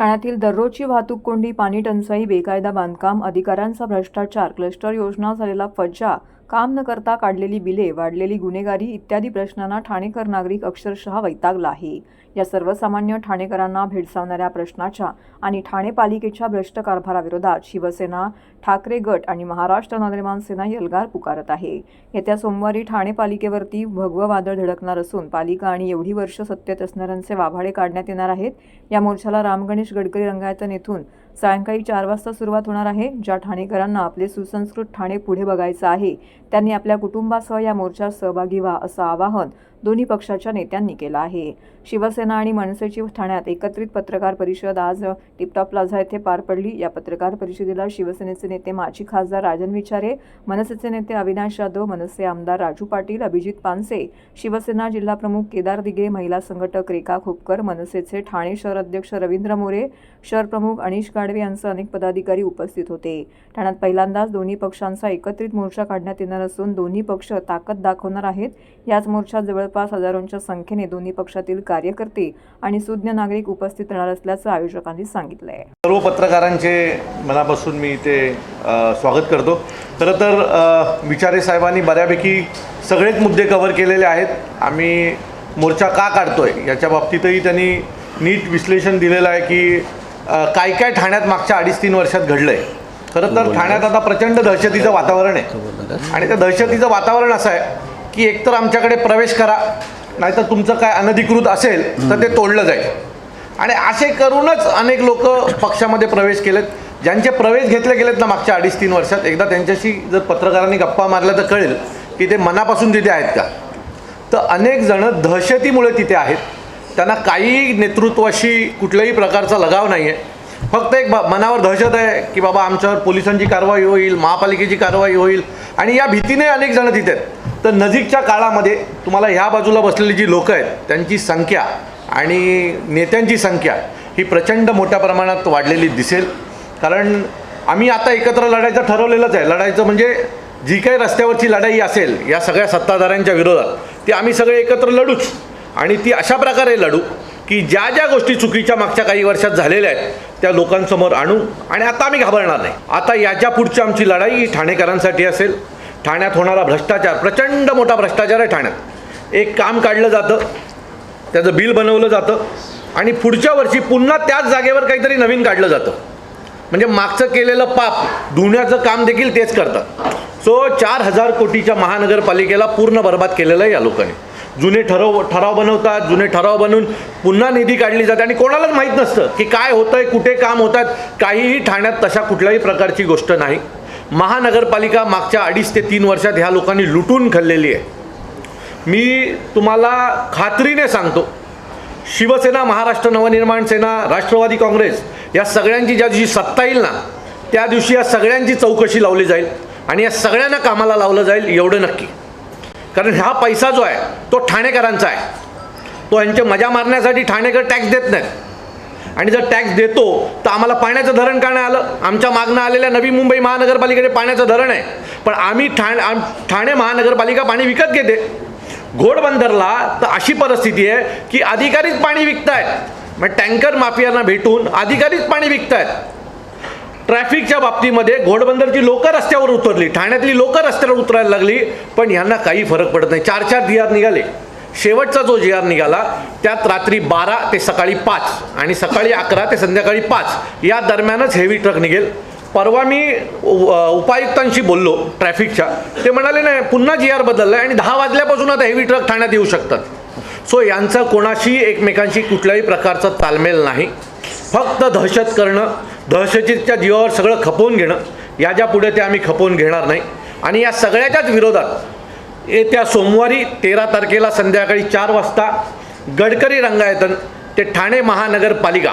ठाण्यातील दररोजची वाहतूक कोंडी पाणी टंचाई बेकायदा बांधकाम अधिकाऱ्यांचा भ्रष्टाचार क्लस्टर योजना झालेला फज्जा काम न करता काढलेली बिले वाढलेली गुन्हेगारी इत्यादी प्रश्नांना ठाणेकर नागरिक अक्षरशः वैतागला आहे. या सर्वसामान्य ठाणेकरांना भेडसावणाऱ्या प्रश्नाच्या आणि ठाणे पालिकेच्या भ्रष्ट कारभाराविरोधात शिवसेना ठाकरे गट आणि महाराष्ट्र नवनिर्माण सेना यलगार पुकारत आहे. येत्या सोमवारी ठाणे पालिकेवरती भगवं वादळ धडकणार असून पालिका आणि एवढी वर्ष सत्तेत असणाऱ्यांचे वाभाडे काढण्यात येणार आहेत. या मोर्चाला राम गणेश गडकरी रंगायतन येथून सायंकाळी चार वाजता सुरुवात होणार आहे ज्या ठाणेकरांना आपले सुसंस्कृत ठाणे पुढे बघायचं आहे. त्यांनी आपल्या कुटुंबासह या मोर्चात सहभागी व्हा असं आवाहन दोन्ही पक्षाच्या नेत्यांनी केला आहे. शिवसेना आणि मनसेची ठाण्यात एकत्रित पत्रकार परिषद आज टिपटॉप प्लाझा येथे पार पडली. या पत्रकार परिषदेला शिवसेनेचे नेते माजी खासदार राजन विचारे मनसेचे नेते अविनाश जाधव मनसे आमदार राजू पाटील अभिजित पानसे शिवसेना जिल्हाप्रमुख केदार दिगे महिला संघटक रेखा खोपकर मनसेचे ठाणे शहर अध्यक्ष रवींद्र मोरे शहर प्रमुख अनिश गाडवे यांसह अनेक पदाधिकारी उपस्थित होते. ठाण्यात पहिल्यांदाच दोन्ही पक्षांचा एकत्रित मोर्चा काढण्यात येणार असून दोन्ही पक्ष ताकद दाखवणार आहेत. याच मोर्चात जवळपास हजारोंच्या संख्येने दोन्ही पक्षातील कार्यकर्ते आणि सुज्ञ नागरिक उपस्थित राहणार असल्याचं आयोजकांनी सांगितलंय. सर्व पत्रकारांचे मनापासून मी इथे स्वागत करतो. खरं तर विचारे साहेबांनी बऱ्यापैकी सगळेच मुद्दे कव्हर केलेले आहेत. आम्ही मोर्चा का काढतोय याच्या बाबतीतही त्यांनी नीट विश्लेषण दिलेलं आहे की काय काय ठाण्यात मागच्या अडीच तीन वर्षात घडलं आहे खरं तर ठाण्यात आता प्रचंड दहशतीचं वातावरण आहे. आणि त्या दहशतीचं वातावरण असं आहे की एकतर आमच्याकडे प्रवेश करा नाहीतर तुमचं काय अनधिकृत असेल तर ते तोडलं जाईल. आणि असे करूनच अनेक लोक पक्षामध्ये प्रवेश केलेत. ज्यांचे प्रवेश घेतले गेलेत ना मागच्या अडीच तीन वर्षात एकदा त्यांच्याशी जर पत्रकारांनी गप्पा मारल्या तर कळेल की ते मनापासून तिथे आहेत का. तर अनेक जण दहशतीमुळे तिथे आहेत. त्यांना काही नेतृत्वाशी कुठल्याही प्रकारचा लगाव नाही आहे फक्त एक बा मनावर दहशत आहे की बाबा आमच्यावर पोलिसांची कारवाई होईल महापालिकेची कारवाई होईल. आणि या भीतीने अनेक जण तिथे आहेत. तर नजीकच्या काळामध्ये तुम्हाला ह्या बाजूला बसलेली जी लोकं आहेत त्यांची संख्या आणि नेत्यांची संख्या ही प्रचंड मोठ्या प्रमाणात वाढलेली दिसेल. कारण आम्ही आता एकत्र लढायचं ठरवलेलंच आहे. लढायचं म्हणजे जी काही रस्त्यावरची लढाई असेल या सगळ्या सत्ताधाऱ्यांच्या विरोधात ती आम्ही सगळे एकत्र लढूच. आणि ती अशा प्रकारे लढू की ज्या ज्या गोष्टी चुकीच्या मागच्या काही वर्षात झालेल्या आहेत त्या लोकांसमोर आणू. आणि आता आम्ही घाबरणार नाही. आता याच्या पुढची आमची लढाई ही ठाणेकरांसाठी असेल ठाण्यात होणारा भ्रष्टाचार प्रचंड मोठा भ्रष्टाचार आहे ठाण्यात. एक काम काढलं जातं त्याचं बिल बनवलं जातं आणि पुढच्या वर्षी पुन्हा त्याच जागेवर काहीतरी नवीन काढलं जातं. म्हणजे मागचं केलेलं पाप धुण्याचं काम देखील तेच करतात सो चार हजार कोटीच्या महानगरपालिकेला पूर्ण बर्बाद केलेलं आहे या लोकांनी. जुने ठराव ठराव बनवतात जुने ठराव बनवून पुन्हा निधी काढली जाते आणि कोणालाच माहीत नसतं की काय होतं आहे कुठे काम होतात. काहीही ठाण्यात तशा कुठल्याही प्रकारची गोष्ट नाही. महानगरपालिका मागच्या अडीच ते तीन वर्षात ह्या लोकांनी लुटून खाल्लेली आहे. मी तुम्हाला खात्रीने सांगतो शिवसेना महाराष्ट्र नवनिर्माण सेना राष्ट्रवादी काँग्रेस या सगळ्यांची ज्या दिवशी सत्ता येईल ना त्या दिवशी या सगळ्यांची चौकशी लावली जाईल आणि या सगळ्यांना कामाला लावलं जाईल एवढं नक्की. कारण हा पैसा जो आहे तो ठाणेकरांचा आहे. तो यांचे मजा मारण्यासाठी ठाणेकर टॅक्स देत नाहीत. आणि जर टॅक्स देतो तर आम्हाला पाण्याचं धरण का नाही आलं? आमच्या मागणं आलेल्या नवी मुंबई महानगरपालिकेने पाण्याचं धरण आहे. पण आम्ही ठाणे आम- ठाणे महानगरपालिका पाणी विकत घेते. घोडबंदरला तर अशी परिस्थिती आहे की अधिकारीच पाणी विकतायत. मग टँकर माफियांना भेटून अधिकारीच पाणी विकतायत. ट्रॅफिकच्या बाबतीमध्ये घोडबंदरची लोकं रस्त्यावर उतरली. ठाण्यातली लोकं रस्त्यावर उतरायला लागली पण यांना काही फरक पडत नाही. चार चार दियार निघाले. शेवटचा जो जी आर निघाला त्यात रात्री बारा ते सकाळी पाच आणि सकाळी अकरा ते संध्याकाळी पाच या दरम्यानच हेवी ट्रक निघेल. परवा मी उपायुक्तांशी बोललो ट्रॅफिकच्या ते म्हणाले नाही पुन्हा जी आर बदलला आहे आणि दहा वाजल्यापासून आता हेवी ट्रक ठाण्यात येऊ शकतात. सो यांचं कोणाशी एकमेकांशी कुठल्याही प्रकारचा तालमेल नाही. फक्त दहशत करणं दहशतीच्या जीवावर सगळं खपवून घेणं. या ज्या पुढे ते आम्ही खपवून घेणार नाही. आणि या सगळ्याच्याच विरोधात येत्या सोमवारी तेरा तारखेला संध्याकाळी चार वाजता गडकरी रंगायतन ते ठाणे महानगरपालिका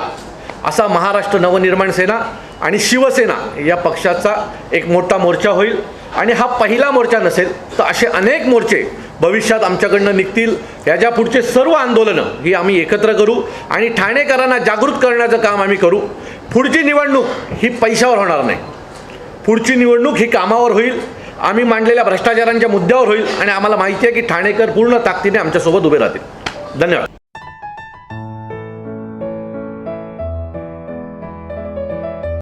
असा महाराष्ट्र नवनिर्माण सेना आणि शिवसेना या पक्षाचा एक मोठा मोर्चा होईल. आणि हा पहिला मोर्चा नसेल तर असे अनेक मोर्चे भविष्यात आमच्याकडनं निघतील. याच्या पुढचे सर्व आंदोलनं ही आम्ही एकत्र करू आणि ठाणेकरांना जागृत करण्याचं काम आम्ही करू. पुढची निवडणूक ही पैशावर होणार नाही. पुढची निवडणूक ही कामावर होईल. आम्ही मांडलेल्या भ्रष्टाचारांच्या मुद्द्यावर होईल आणि आम्हाला माहिती आहे की ठाणेकर पूर्ण ताकदीने आमच्यासोबत उभे राहतील. धन्यवाद.